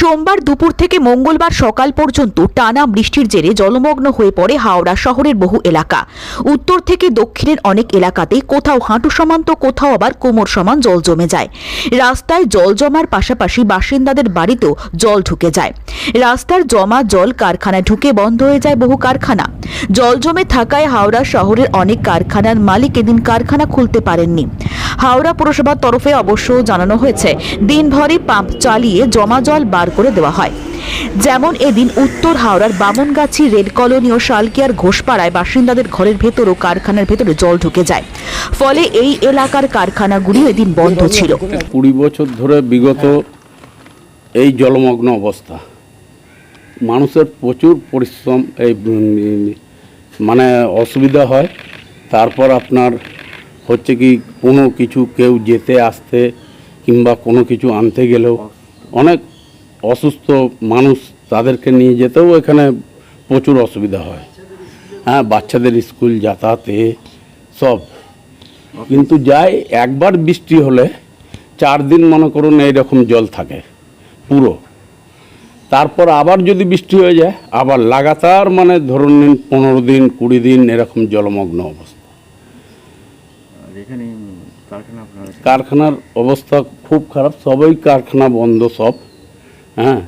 সোমবার দুপুর থেকে মঙ্গলবার সকাল পর্যন্ত টানা বৃষ্টির জেরে জলমগ্ন হয়ে পড়ে হাওড়া শহরের বহু এলাকা। উত্তর থেকে দক্ষিণের অনেক এলাকাতে কোথাও হাঁটু সমান তো কোথাও আবার কোমর সমান জল জমে যায়। রাস্তায় জল জমার পাশাপাশি বাসিন্দাদের বাড়িতেও জল ঢুকে যায়। রাস্তার জমা জল কারখানায় ঢুকে বন্ধ হয়ে যায় বহু কারখানা। জল জমে থাকায় হাওড়া শহরের অনেক কারখানার মালিক এদিন কারখানা খুলতে পারেননি। হাওড়া পুরসভার তরফে অবশ্য জানানো হয়েছে, দিনভরই পাম্প চালিয়ে জমা জল বার করে দেওয়া হয়। যেমন এদিন উত্তর হাওড়ার বামনগাছি রেল কলোনি ও শালকিয়ার ঘোষপাড়ায় বাসিন্দাদের ঘরের ভেতর ও কারখানার ভেতরে জল ঢুকে যায়। ফলে এই এলাকার কারখানাগুলি এদিন বন্ধ ছিল। কুড়ি বছর ধরে বিগত এই জলমগ্ন অবস্থা। মানুষের প্রচুর পরিশ্রম, এই মানে অসুবিধা হয়। তারপর আপনার হচ্ছে কি, কোনো কিছু কেউ যেতে আসতে কিংবা কোনো কিছু আনতে গেলেও অনেক অসুস্থ মানুষ তাদেরকে নিয়ে যেতেও এখানে প্রচুর অসুবিধা হয়। হ্যাঁ বাচ্চাদের স্কুল যাতায়াতে সব। কিন্তু যাই, একবার বৃষ্টি হলে চার দিন মনে করুন এইরকম জল থাকে, পুরো। তারপর আবার যদি বৃষ্টি হয়ে যায় আবার লাগাতার মানে ধরুন নিন পনেরো দিন কুড়ি দিন এরকম জলমগ্ন অবস্থা। কারখানার অবস্থা খুব খারাপ সবই কারখানা বন্ধ সব হ্যাঁ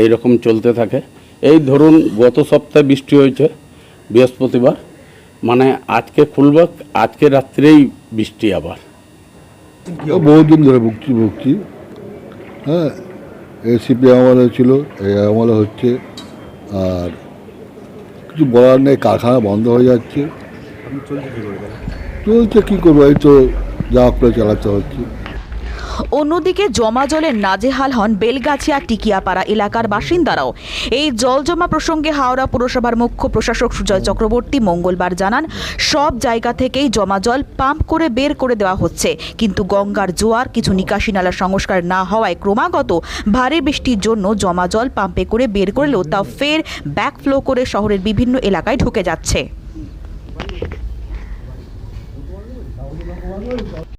এই রকম চলতে থাকে। এই ধরুন গত সপ্তাহে বৃষ্টি হয়েছে বৃহস্পতিবার মানে আজকে খুলবে আজকে রাত্রেই বৃষ্টি আবার। বহুদিন ধরে ভুগছি ভুগছি। হ্যাঁ এসিপি আমলে ছিল এই আমলে হচ্ছে আর কিছু বলার নেই কারখানা বন্ধ হয়ে যাচ্ছে। চলছে কী করব এই তো যা করে চালাতে হচ্ছে। অন্যদিকে জমা জলের নাজেহাল হন বেলগাছিয়া টিকিয়াপাড়া এলাকার বাসিন্দারাও। এই জল জমা প্রসঙ্গে হাওড়া পুরসভার মুখ্য প্রশাসক সুজয় চক্রবর্তী মঙ্গলবার জানান, সব জায়গা থেকেই জমা জল পাম্প করে বের করে দেওয়া হচ্ছে। কিন্তু গঙ্গার জোয়ার, কিছু নিকাশি নালা সংস্কার না হওয়ায় ক্রমাগত ভারী বৃষ্টির জন্য জমা জল পাম্পে করে বের করলেও তা ফের ব্যাকফ্লো করে শহরের বিভিন্ন এলাকায় ঢুকে যাচ্ছে।